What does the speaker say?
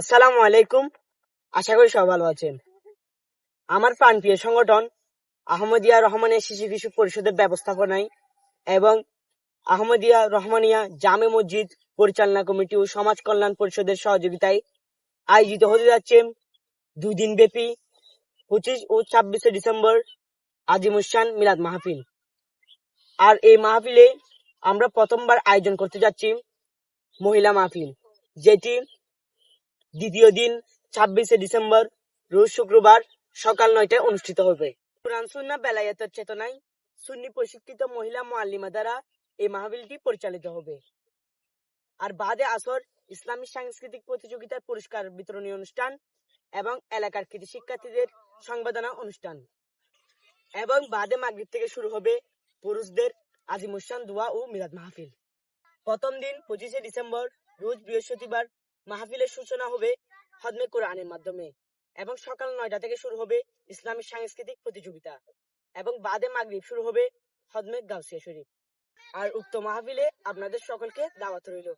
আসসালামু আলাইকুম। আশা করি সবাই ভালো আছেন। আমার প্রাণপ্রিয় সংগঠন আহমদিয়া রহমানিয়া শিশু কিশু পরিষদের ব্যবস্থাপনায় এবং আহমদিয়া রহমানিয়া জামে মসজিদ পরিচালনা কমিটি ও সমাজ কল্যাণ পরিষদের সহযোগিতায় আয়োজিত হতে যাচ্ছে দুই দিন ব্যাপী পঁচিশ ও ছাব্বিশে ডিসেম্বর আজিমুসান মিলাদ মাহফিল। আর এই মাহফিলে আমরা প্রথমবার আয়োজন করতে যাচ্ছি মহিলা মাহফিল, যেটি দ্বিতীয় দিন, ছাব্বিশে ডিসেম্বর, রোজ শুক্রবার, সকাল নয়টায় অনুষ্ঠিত হবে। কোরআন সুন্না বেলায়েতের চেতনায় সুন্নি প্রশিক্ষিত মহিলা মোয়াল্লিমা দ্বারা এই মাহফিলটি পরিচালিত হবে। আর বাদে আসর, ইসলামী সাংস্কৃতিক প্রতিযোগিতার পুরস্কার বিতরণী অনুষ্ঠান এবং এলাকার কৃতি শিক্ষার্থীদের সংবাদনা অনুষ্ঠান। এবং বাদে মাগরিব থেকে শুরু হবে পুরুষদের আজিমুসান দোয়া ও মিলাদ মাহফিল। প্রথম দিন পঁচিশে ডিসেম্বর, রোজ বৃহস্পতিবার মাহফিলের সূচনা হবে হদমে কোরআনের মাধ্যমে এবং সকাল নয়টা থেকে শুরু হবে ইসলামী সাংস্কৃতিক প্রতিযোগিতা এবং বাদে মাগরিব শুরু হবে হদমে গাউসিয়া শরীফ। আর উক্ত মাহফিলে আপনাদের সকলকে দাওয়াত রইল।